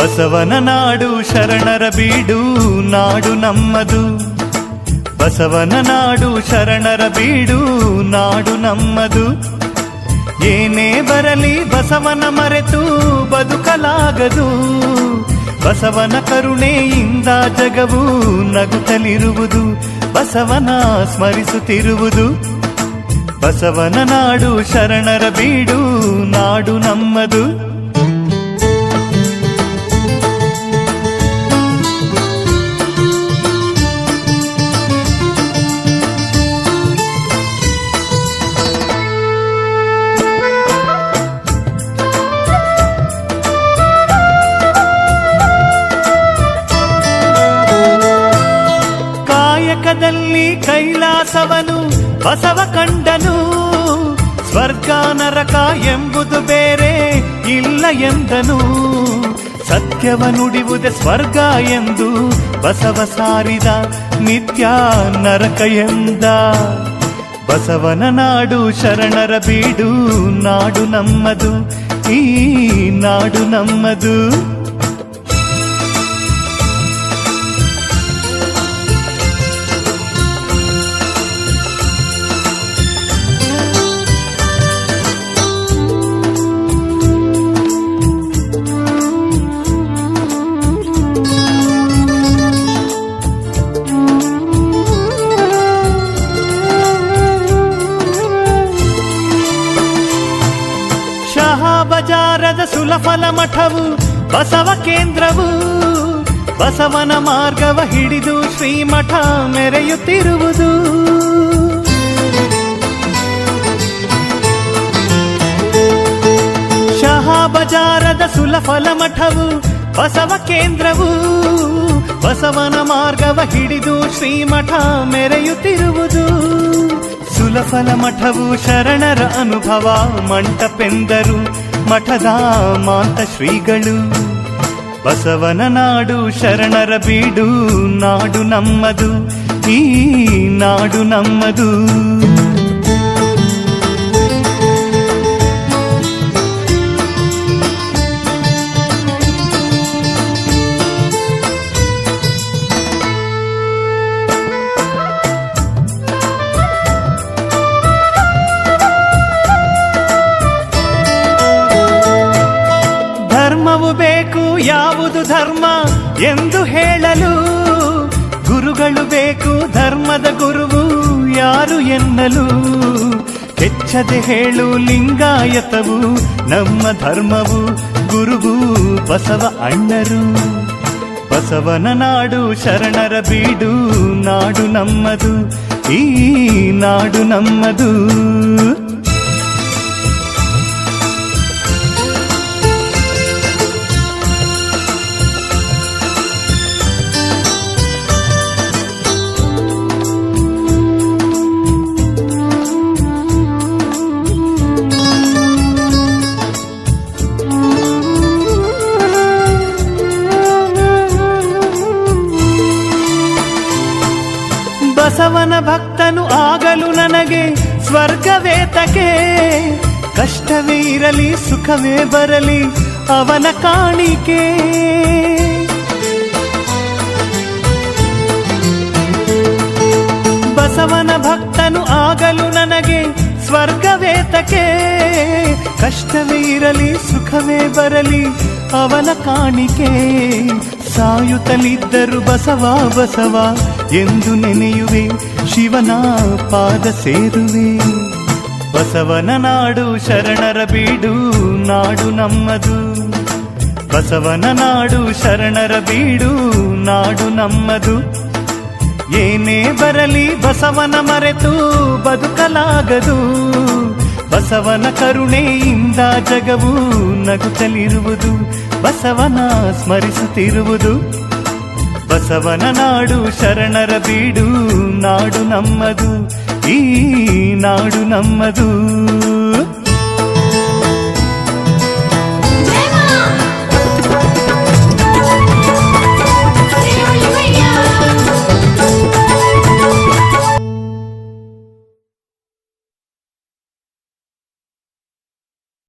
ಬಸವನ ನಾಡು ಶರಣರ ಬೀಡು, ನಾಡು ನಮ್ಮದು. ಬಸವನ ನಾಡು ಶರಣರ ಬೀಡು, ನಾಡು ನಮ್ಮದು. ಏನೇ ಬರಲಿ ಬಸವನ ಮರೆತು ಬದುಕಲಾಗದು. ಬಸವನ ಕರುಣೆಯಿಂದ ಜಗವು ನಗುತ್ತಲಿರುವುದು, ಬಸವನ ಸ್ಮರಿಸುತ್ತಿರುವುದು. ಬಸವನ ನಾಡು ಶರಣರ ಬೀಡು, ನಾಡು ನಮ್ಮದು. ಕಾಯಕದಲ್ಲಿ ಕೈಲಾಸವನು, ಬಸವ ಕಂಡನು. ಸ್ವರ್ಗ ನರಕ ಎಂಬುದು ಬೇರೆ ಇಲ್ಲ ಎಂದನು. ಸತ್ಯವ ನುಡಿಯುವುದೇ ಸ್ವರ್ಗ ಎಂದು ಬಸವ ಸಾರಿದ ನಿತ್ಯ ನರಕ ಎಂದ. ಬಸವನ ನಾಡು ಶರಣರ ಬೀಡು, ನಾಡು ನಮ್ಮದು, ಈ ನಾಡು ನಮ್ಮದು. ಶಹಾಬಜಾರದ ಸುಲಫಲ ಮಠವು ಬಸವ ಕೇಂದ್ರವು. ಬಸವನ ಮಾರ್ಗವ ಹಿಡಿದು ಶ್ರೀಮಠ ಮೆರೆಯುತ್ತಿರುವುದು. ಶಹಾಬಜಾರದ ಸುಲಫಲ ಮಠವು ಬಸವ ಕೇಂದ್ರವು. ಬಸವನ ಮಾರ್ಗವ ಹಿಡಿದು ಶ್ರೀಮಠ ಮೆರೆಯುತ್ತಿರುವುದು. ಸುಲಫಲ ಮಠವು ಶರಣರ ಅನುಭವ ಮಂಟಪೆಂದರು ಮಠದ ಮಾಂತ ಶ್ರೀಗಳು ಬಸವನ ನಾಡು ಶರಣರ ಬೀಡು ನಾಡು ನಮ್ಮದು ಈ ನಾಡು ನಮ್ಮದು ಎಂದು ಹೇಳಲು ಗುರುಗಳು ಬೇಕು, ಧರ್ಮದ ಗುರುವು ಯಾರು ಎನ್ನಲು? ಹೆಚ್ಚದೆ ಹೇಳು, ಲಿಂಗಾಯತವು ನಮ್ಮ ಧರ್ಮವು, ಗುರುವು ಬಸವ ಅಣ್ಣರು. ಬಸವನ ನಾಡು ಶರಣರ ಬೀಡು, ನಾಡು ನಮ್ಮದು, ಈ ನಾಡು ನಮ್ಮದು. ಬಸವನ ಭಕ್ತನು ಆಗಲು ನನಗೆ ಸ್ವರ್ಗವೇತಕೆ. ಕಷ್ಟವೇ ಇರಲಿ, ಸುಖವೇ ಬರಲಿ, ಅವನ ಕಾಣಿಕೆ. ಬಸವನ ಭಕ್ತನು ಆಗಲು ನನಗೆ ಸ್ವರ್ಗವೇತಕೆ. ಕಷ್ಟವೇ ಇರಲಿ, ಸುಖವೇ ಬರಲಿ, ಅವನ ಕಾಣಿಕೆ. ಸಾಯುತ್ತಲಿದ್ದರು ಬಸವ ಬಸವ, ಎಂದು ನೆನೆಯುವೆ ಶಿವನ ಪಾದ ಸೇರುವೆ. ಬಸವನ ನಾಡು ಶರಣರ ಬೀಡು, ನಾಡು ನಮ್ಮದು. ಬಸವನ ನಾಡು ಶರಣರ ಬೀಡು, ನಾಡು ನಮ್ಮದು. ಏನೇ ಬರಲಿ ಬಸವನ ಮರೆತು ಬದುಕಲಾಗದು. ಬಸವನ ಕರುಣೆಯಿಂದ ಜಗವು ನಗುತ್ತಲಿರುವುದು. ಬಸವನ ಸ್ಮರಿಸುತ್ತಿರುವುದು. ಬಸವನ ನಾಡು ಶರಣರ ಬೀಡು ನಾಡು ನಮ್ಮದು ಈ ನಾಡು ನಮ್ಮದು.